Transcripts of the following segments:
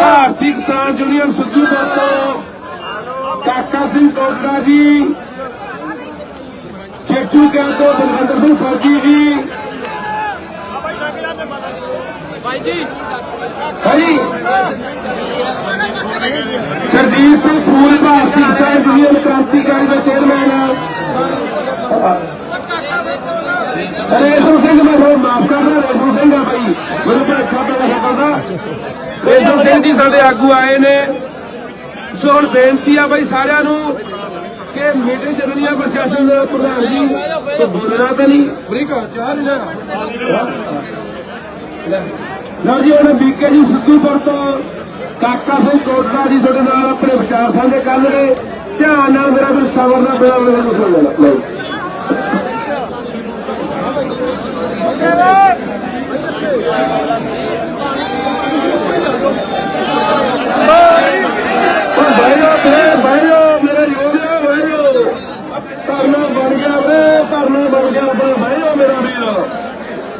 ਭਾਰਤੀ ਕਿਸਾਨ ਯੂਨੀਅਨ ਸਿੱਧੂਪੁਰ ਤੋਂ ਕਾਕਾ ਸਿੰਘ ਕੋਟੜਾ ਜੀ ਚੇਟੂ ਕਹਿ ਤੋਂ ਬਲਵੰਦਰ ਸਿੰਘ ਫੌਜੀ ਜੀ। ਭਾਈ ਜੀ। ਭਾਈ ਸਰਜੀਤ ਸਿੰਘ ਫੂਲ ਭਾਰਤੀ ਕਿਸਾਨ ਯੂਨੀਅਨ ਕ੍ਰਾਂਤੀਕਾਰੀ ਦਾ ਚੇਅਰਮੈਨ ਰੇਸ਼ਮ ਸਿੰਘ ਮੈਂ ਤੁਹਾਨੂੰ ਮਾਫ ਕਰਦਾ ਭਾਈ ਮੈਨੂੰ ਭੇਖਾ ਪੈ ਰਿਹਾ ਕਰਦਾ ਰੇਸ਼ਮ ਸਿੰਘ ਜੀ ਸਾਡੇ ਆਗੂ ਆਏ ਨੇ। ਸੋ ਹੁਣ ਬੇਨਤੀ ਆ ਭਾਈ ਸਾਰਿਆਂ ਨੂੰ ਕਿ ਮੀਟਿੰਗ ਚੱਲਣੀ ਆ ਪ੍ਰਸ਼ਾਸਨ ਦੇ ਪ੍ਰਧਾਨ ਜੀ। ਕੋਈ ਬੋਲਣਾ ਤਾਂ ਨਹੀਂ। ਅਮਰੀਕਾ ਚਾਰ ਲਿਆ ਲਓ ਜੀ ਹੁਣ ਬੀਕੇ ਜੀ ਸਿੱਧੂਪੁਰ ਤੋਂ ਕਾਕਾ ਸਿੰਘ ਕੋਟਲਾ ਜੀ ਤੁਹਾਡੇ ਨਾਲ ਆਪਣੇ ਵਿਚਾਰ ਸਾਂਝੇ ਕਰਨਗੇ ਧਿਆਨ ਨਾਲ ਮੇਰਾ ਵੀ ਸਬਰ ਨਾਲ ਨੂੰ ਸੁਣ ਲੈਣਾ ਲਓ ਓ ਭਾਈਓ ਮੇਰੇ ਭਾਈਓ ਮੇਰੇ ਯੋਧਿਓ ਭਾਈਓ ਧਰਨਾ ਬਣ ਗਿਆ ਵੀਰੇ ਧਰਨਾ ਬਣ ਗਿਆ ਆਪਣਾ ਭਾਈਓ ਮੇਰਾ ਵੀਰ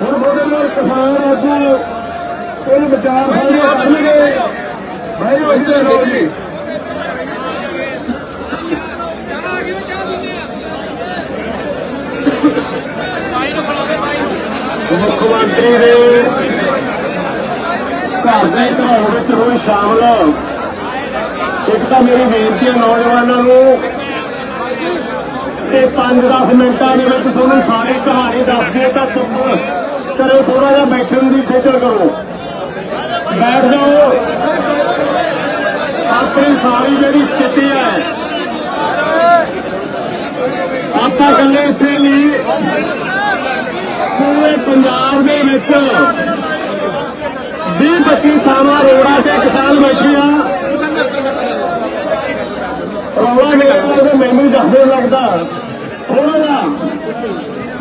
ਹੁਣ ਤੁਹਾਡੇ ਨਾਲ ਕਿਸਾਨ ਆਗੂ ਇਹ ਵਿਚਾਰ ਸਾਂਝੇ ਕਰਨਗੇ ਭਾਈਓ ਇੱਥੇ ਰਹੋ ਜੀ ਮੁੱਖ ਮੰਤਰੀ ਦੇ ਘਰ ਦੇ ਘਰ ਵਿੱਚ ਹੋਈ ਸ਼ਾਮਲ। ਇੱਕ ਤਾਂ ਮੇਰੀ ਬੇਨਤੀ ਹੈ ਨੌਜਵਾਨਾਂ ਨੂੰ ਤੇ 5-10 ਮਿੰਟਾਂ ਦੇ ਵਿੱਚ ਤੁਹਾਨੂੰ ਸਾਰੀ ਕਹਾਣੀ ਦੱਸ ਦਿਓ ਤਾਂ ਚੁੱਪ ਕਰੋ ਥੋੜਾ ਜਿਹਾ ਬੈਠਣ ਦੀ ਫਿਕਰ ਕਰੋ। ਬੈਠ ਜਾਓ। ਆਪਣੀ ਸਾਰੀ ਜਿਹੜੀ ਸਥਿਤੀ ਹੈ, ਆਪਾਂ ਕੱਲੇ ਇੱਥੇ ਨਹੀਂ, ਪੂਰੇ ਪੰਜਾਬ ਦੇ ਵਿੱਚ 20 25 ਥਾਵਾਂ ਰੋਡਾਂ ਤੇ ਕਿਸਾਨ ਬੈਠੇ ਆ। ਰੌਲਾ ਮੈਨੂੰ ਦੱਸਦੇ ਲੱਗਦਾ। ਥੋੜਾ ਜਿਹਾ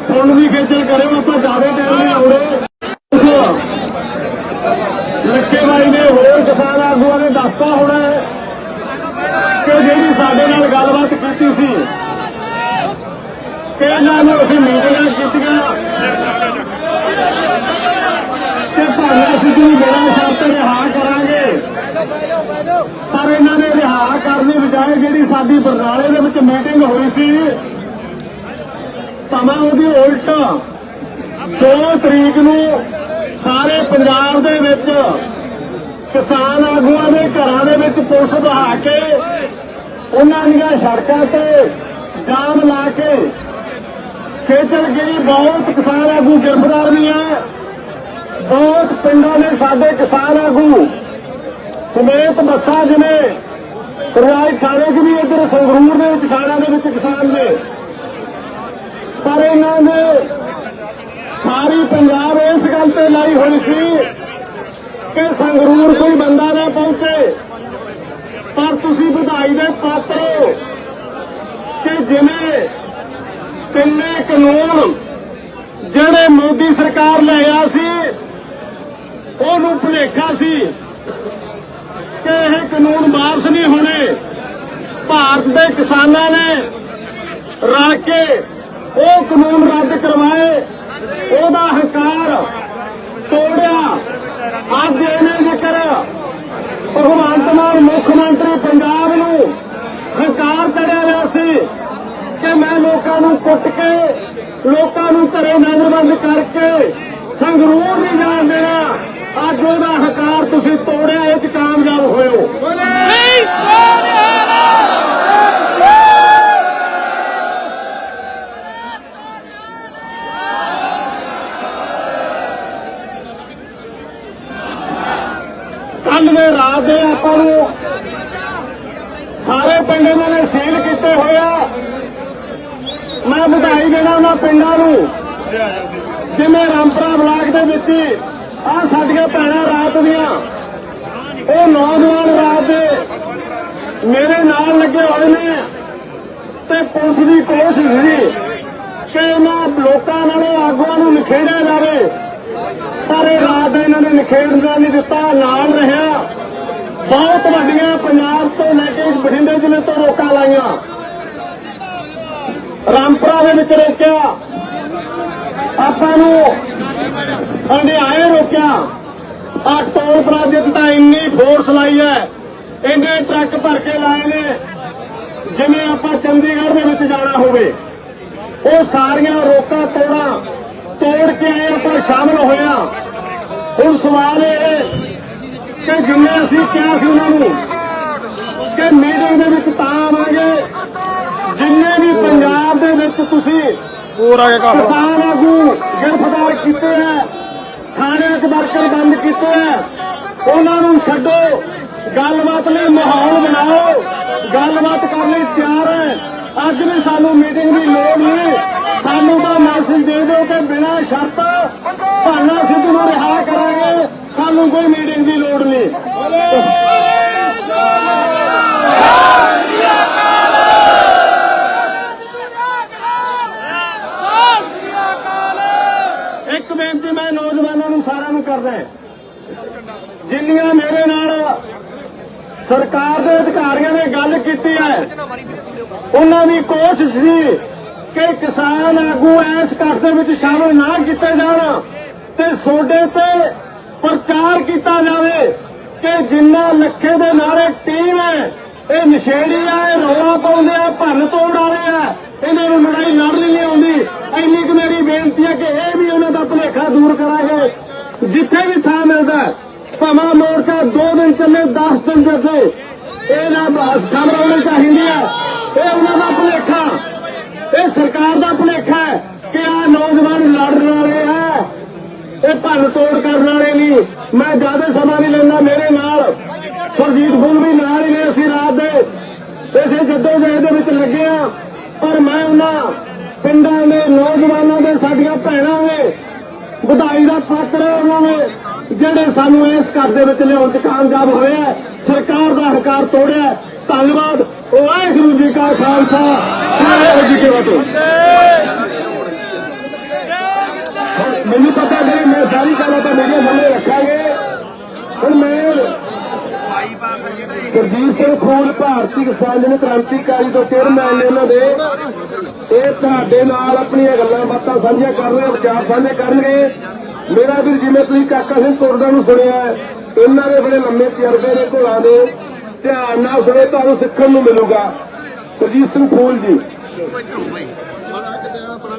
ਸੁਣ ਦੀ ਖੇਚਲ ਕਰਿਓ ਆਪਾਂ ਜ਼ਿਆਦਾ ਟਾਈਮ ਨਹੀਂ ਲਾਉਣੇ ਲੱਕੇ ਬਾਈ ਨੇ ਹੋਰ ਕਿਸਾਨ ਆਗੂਆਂ ਨੇ ਦੱਸਤਾ ਹੋਣਾ ਹੈ ਕਿ ਜਿਹੜੀ ਸਾਡੇ ਨਾਲ ਗੱਲਬਾਤ ਕੀਤੀ ਸੀ ਕਿ ਇਹਨਾਂ ਨੂੰ ਅਸੀਂ ਮੀਟਿੰਗਾਂ ਕੀਤੀਆਂ ਕਿ ਭਾਵੇਂ ਅਸੀਂ ਜੀ ਮੇਰਾ ਸ਼ਰਤ ਰਿਹਾ ਕਰਾਂਗੇ ਪਰ ਇਹਨਾਂ ਨੇ ਰਿਹਾ ਕਰਨ ਦੀ ਬਜਾਏ ਜਿਹੜੀ ਸਾਡੀ ਬਰਨਾਲੇ ਦੇ ਵਿੱਚ ਮੀਟਿੰਗ ਹੋਈ ਸੀ ਭਾਵੇਂ ਉਹਦੀ ਉਲਟ 2 ਤਰੀਕ ਨੂੰ ਸਾਰੇ ਪੰਜਾਬ ਦੇ ਵਿੱਚ ਕਿਸਾਨ ਆਗੂਆਂ ਦੇ ਘਰਾਂ ਦੇ ਵਿੱਚ ਪੁਲਿਸ ਬਹਾ ਕੇ ਉਹਨਾਂ ਦੀਆਂ ਸੜਕਾਂ ਤੇ ਜਾਮ ਲਾ ਕੇ ਖੇਚਲ ਗਈ ਬਹੁਤ ਕਿਸਾਨ ਆਗੂ ਗ੍ਰਿਫਤਾਰ ਵੀ ਹੈ ਬਹੁਤ ਪਿੰਡਾਂ ਦੇ ਸਾਡੇ ਕਿਸਾਨ ਆਗੂ ਸਮੇਤ ਬੱਸਾਂ ਜਿਵੇਂ ਰਿਆਇਤ ਥਾਣੇ 'ਚ ਵੀ ਇੱਧਰ ਸੰਗਰੂਰ ਦੇ ਵਿੱਚ ਥਾਣਾ ਦੇ ਵਿੱਚ ਕਿਸਾਨ ਨੇ। ਪਰ ਇਹਨਾਂ ਨੇ ਸਾਰੀ ਪੰਜਾਬ ਇਸ ਗੱਲ ਤੇ ਲਾਈ ਹੋਈ ਸੀ ਕਿ ਸੰਗਰੂਰ ਕੋਈ ਬੰਦਾ ਨਾ ਪਹੁੰਚੇ। ਪਰ ਤੁਸੀਂ ਵਧਾਈ ਦੇ ਪਾਤਰ ਹੋ ਕਿ ਜਿਵੇਂ ਤਿੰਨੇ ਕਾਨੂੰਨ ਜਿਹੜੇ ਮੋਦੀ ਸਰਕਾਰ ਲੈ ਆ ਸੀ, ਉਹਨੂੰ ਭੁਲੇਖਾ ਸੀ ਕਿ ਇਹ ਕਾਨੂੰਨ ਵਾਪਸ ਨਹੀਂ ਹੋਣੇ। ਭਾਰਤ ਦੇ ਕਿਸਾਨਾਂ ਨੇ ਰਲ ਕੇ ਉਹ ਕਾਨੂੰਨ ਰੱਦ ਕਰਵਾਏ। ਉਹਦਾ ਹੰਕਾਰ, ਤੋੜਿਆ। ਅੱਜ ਇਹਨੇ ਜ਼ਿਕਰ ਭਗਵੰਤ ਮਾਨ, ਮੁੱਖ ਮੰਤਰੀ ਪੰਜਾਬ ਨੂੰ ਹੰਕਾਰ ਚੜਿਆ ਹੋਇਆ ਸੀ ਕਿ ਮੈਂ ਲੋਕਾਂ ਨੂੰ ਕੁੱਟ ਕੇ, ਲੋਕਾਂ ਨੂੰ ਘਰੇ ਨਜ਼ਰਬੰਦ ਕਰਕੇ ਸੰਗਰੂਰ ਨਹੀਂ ਜਾਣ ਦੇਣਾ। ਅੱਜ ਉਹਦਾ ਹੰਕਾਰ ਤੁਸੀਂ ਤੋੜਿਆ, ਇਹ ਚ ਕਾਮਯਾਬ ਹੋਇਓ ਕੱਲ ਦੇ ਰਾਤ ਦੇ ਆਪਾਂ ਨੂੰ ਸਾਰੇ ਪਿੰਡ ਇਹਨਾਂ ਨੇ ਸੀਲ ਕੀਤੇ ਹੋਇਆ ਮੈਂ ਵਧਾਈ ਦੇਣਾ ਉਹਨਾਂ ਪਿੰਡਾਂ ਨੂੰ। ਜਿਵੇਂ ਰਾਮਪੁਰਾ ਬਲਾਕ ਦੇ ਵਿੱਚ ਆ ਸਾਡੀਆਂ ਭੈਣਾਂ ਰਾਤ ਦੀਆਂ। ਉਹ ਨੌਜਵਾਨ ਰਾਤ ਦੇ ਮੇਰੇ ਨਾਲ ਲੱਗੇ ਹੋਏ ਨੇ ਤੇ ਪੁਲਿਸ ਦੀ ਕੋਸ਼ਿਸ਼ ਸੀ ਕਿ ਇਹਨਾਂ ਲੋਕਾਂ ਨਾਲੋਂ ਆਗੂਆਂ ਨੂੰ ਨਿਖੇੜਿਆ ਜਾਵੇ। ਪਰ ਇਹ ਰਾਤ ਦੇ ਇਹਨਾਂ ਨੇ ਨਿਖੇੜਨਾ ਨਹੀਂ ਦਿੱਤਾ ਨਾਲ ਰਿਹਾ। ਬਹੁਤ ਵੱਡੀਆਂ ਪੰਜਾਬ ਤੋਂ ਲੈ ਕੇ ਬਠਿੰਡੇ ਜ਼ਿਲ੍ਹੇ ਤੋਂ ਰੋਕਾਂ ਲਾਈਆਂ। ਰਾਮਪੁਰਾ ਦੇ ਵਿੱਚ ਰੋਕਿਆ। ਆਪਾਂ ਨੂੰ ਹੰਡਿਆਏ ਰੋਕਿਆ। ਆ ਟੋਲ ਪ੍ਰਾਜੈਕਟ ਤਾਂ ਇੰਨੀ ਫੋਰਸ ਲਾਈ ਹੈ, ਇੰਨੇ ਟਰੱਕ ਭਰ ਕੇ ਲਾਏ ਨੇ, ਜਿਵੇਂ ਆਪਾਂ ਚੰਡੀਗੜ੍ਹ ਦੇ ਵਿੱਚ ਜਾਣਾ ਹੋਵੇ। ਉਹ ਸਾਰੀਆਂ ਰੋਕਾਂ ਤੋੜਾਂ ਤੋੜ ਕੇ ਆਏ ਆਪਾਂ ਸ਼ਾਮਲ ਹੋਇਆ ਹੁਣ ਸਵਾਲ ਇਹ ਕਿ ਜਿੰਨੇ ਅਸੀਂ ਕਿਹਾ ਸੀ ਉਹਨਾਂ ਨੂੰ ਕਿ ਮੀਟਿੰਗ ਦੇ ਵਿੱਚ ਤਾਂ ਆਵਾਂਗੇ। ਜਿੰਨੇ ਵੀ ਪੰਜਾਬ ਦੇ ਵਿੱਚ ਤੁਸੀਂ ਹੋਰ ਆ ਗਿਆ ਕਿਸਾਨ ਆਗੂ ਗ੍ਰਿਫਤਾਰ ਕੀਤੇ ਹੈ ਥਾਣੇ 'ਚ ਵਰਕਰ ਬੰਦ ਕੀਤੇ ਹੈ ਉਹਨਾਂ ਨੂੰ ਛੱਡੋ। ਗੱਲਬਾਤ ਲਈ ਮਾਹੌਲ ਬਣਾਓ। ਗੱਲਬਾਤ ਕਰਨ ਲਈ ਤਿਆਰ ਹੈ ਅੱਜ ਵੀ ਸਾਨੂੰ ਮੀਟਿੰਗ ਦੀ ਲੋੜ ਨਹੀਂ। ਸਾਨੂੰ ਤਾਂ ਮੈਸੇਜ ਦੇ ਦਿਓ ਕਿ ਬਿਨਾਂ ਸ਼ਰਤ ਭਾਨਾ ਸਿੱਧੂ ਨੂੰ ਰਿਹਾ ਕਰਾਂਗੇ ਸਾਨੂੰ ਕੋਈ ਮੀਟਿੰਗ ਦੀ ਲੋੜ ਨਹੀਂ। ਇੱਕ ਬੇਨਤੀ ਮੈਂ ਨੌਜਵਾਨਾਂ ਨੂੰ ਸਾਰਿਆਂ ਨੂੰ ਕਰਦਾ ਜਿੰਨੀਆਂ ਮੇਰੇ ਨਾਲ ਸਰਕਾਰ ਦੇ ਅਧਿਕਾਰੀਆਂ ਨੇ ਗੱਲ ਕੀਤੀ ਹੈ, ਉਹਨਾਂ ਦੀ ਕੋਸ਼ਿਸ਼ ਸੀ ਕਿ ਕਿਸਾਨ ਆਗੂ ਇਸ ਇਕੱਠ ਦੇ ਵਿੱਚ ਸ਼ਾਮਲ ਨਾ ਕੀਤੇ ਜਾਣ ਤੇ ਸੋਡੇ ਤੇ ਪ੍ਰਚਾਰ ਕੀਤਾ ਜਾਵੇ ਕਿ ਜਿੰਨਾ ਲੱਖੇ ਦੇ ਨਾਲ ਟੀਮ ਹੈ ਇਹ ਨਸ਼ੇੜੀ ਆ ਇਹ ਰੌਲਾ ਪਾਉਂਦੇ ਆ ਭੰਨ ਤੋੜ ਵਾਲੇ ਆ ਇਹਨਾਂ ਨੂੰ ਲੜਾਈ ਲੜ ਨਹੀਂ ਆਉਂਦੀ। ਇੰਨੀ ਕੁ ਮੇਰੀ ਬੇਨਤੀ ਹੈ ਕਿ ਇਹ ਵੀ ਉਹਨਾਂ ਦਾ ਭੁਲੇਖਾ ਦੂਰ ਕਰਾਂਗੇ। ਜਿੱਥੇ ਵੀ ਥਾਂ ਮਿਲਦਾ ਹੈ, ਮੋਰਚਾ 2 ਦਿਨ ਚੱਲੇ 10 ਦਿਨ ਚੱਲੇ। ਇਹ ਨਾ ਖਬਰ ਹੋਣੀ ਚਾਹੀਦੀ ਹੈ ਇਹ ਉਹਨਾਂ ਦਾ ਭੁਲੇਖਾ। ਇਹ ਸਰਕਾਰ ਦਾ ਭੁਲੇਖਾ ਹੈ ਕਿ ਆ ਨੌਜਵਾਨ ਲੜਨ ਵਾਲੇ ਆ। ਇਹ ਭੰਨ ਤੋੜ ਕਰਨ ਵਾਲੇ ਨਹੀਂ। ਮੈਂ ਜ਼ਿਆਦਾ ਸਮਾਂ ਨਹੀਂ ਲੈਂਦਾ ਮੇਰੇ ਨਾਲ। ਸੁਰਜੀਤ ਫੁੱਲ ਵੀ ਨਾਲ ਹੀ ਨੇ ਅਸੀਂ ਰਾਤ ਦੇ। ਇਸੇ ਜੱਦੋ ਜਹਿਦ ਦੇ ਵਿੱਚ ਲੱਗੇ ਆ ਪਰ ਮੈਂ ਉਹਨਾਂ ਪਿੰਡਾਂ ਦੇ ਨੌਜਵਾਨਾਂ ਦੇ, ਸਾਡੀਆਂ ਭੈਣਾਂ ਦੇ, ਵਧਾਈ ਦਾ ਪਾਤਰ ਉਹਨਾਂ ਨੇ ਜਿਹੜੇ ਸਾਨੂੰ ਇਸ ਘਰ ਦੇ ਵਿੱਚ ਲਿਆਉਣ ਚ ਕਾਮਯਾਬ ਹੋਇਆ ਸਰਕਾਰ ਦਾ ਹੰਕਾਰ ਤੋੜਿਆ ਧੰਨਵਾਦ। ਵਾਹਿਗੁਰੂ ਜੀ ਕਾ ਖਾਲਸਾ। ਵਾਹਿਗੁਰੂ ਜੀ ਕੀ ਫਤਿਹ। ਮੈਨੂੰ ਪਤਾ ਨਹੀਂ, ਮੈਂ ਸਾਰੀ ਗੱਲਾਂ ਤਾਂ ਮੇਰੇ ਸਾਹਮਣੇ ਰੱਖਾਂਗੇ। ਹੁਣ ਮੈਂ ਗੁਰਜੀਤ ਸਿੰਘ ਖੂਨ ਭਾਰਤੀ ਕਿਸਾਨ ਜਨ ਕ੍ਰਾਂਤੀਕਾਰੀ ਤੋਂ ਚੇਅਰਮੈਨ ਨੇ ਉਹਨਾਂ ਦੇ। ਇਹ ਤੁਹਾਡੇ ਨਾਲ ਆਪਣੀਆਂ ਗੱਲਾਂ ਬਾਤਾਂ ਸਾਂਝੀਆਂ ਕਰਨਗੇ, ਵਿਚਾਰ ਸਾਂਝੇ ਕਰਨਗੇ। ਮੇਰਾ ਵੀਰ, ਜਿਵੇਂ ਤੁਸੀਂ ਕਾਕਾ ਸਿੰਘ ਕੋਰਡਾ ਨੂੰ ਸੁਣਿਆ, ਇਹਨਾਂ ਦੇ ਬੜੇ ਲੰਮੇ ਤਜਰਬੇ ਨੇ ਘੋਲਾਂ ਦੇ। ਧਿਆਨ ਨਾਲ ਸੁਣੇ, ਤੁਹਾਨੂੰ ਸਿੱਖਣ ਨੂੰ ਮਿਲੂਗਾ। ਗੁਰਜੀਤ ਸਿੰਘ ਫੂਲ ਜੀ।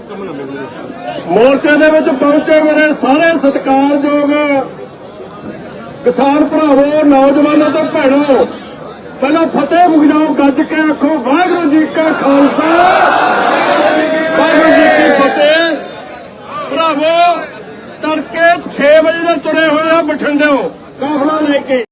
ਮੋਰਚੇ ਦੇ ਵਿੱਚ ਪਹੁੰਚੇ ਮੇਰੇ ਸਾਰੇ ਸਤਿਕਾਰਯੋਗ ਕਿਸਾਨ ਭਰਾਵੋ, ਨੌਜਵਾਨਾਂ ਤੇ ਭੈਣੋ, ਪਹਿਲਾਂ ਫਤਿਹ ਮੁਗਜਾਓ ਗੱਜ ਕੇ ਆਖੋ, ਵਾਹਿਗੁਰੂ ਜੀ ਕਾ ਖਾਲਸਾ। ਵਾਹਿਗੁਰੂ ਜੀ ਕੀ ਫਤਿਹ। ਭਰਾਵੋ, ਤੜਕੇ 6 ਵਜੇ ਦੇ ਤੁਰੇ ਹੋਏ ਆ ਬਠਿੰਡਿਓ ਕਾਫਲਾ ਲੈ ਕੇ।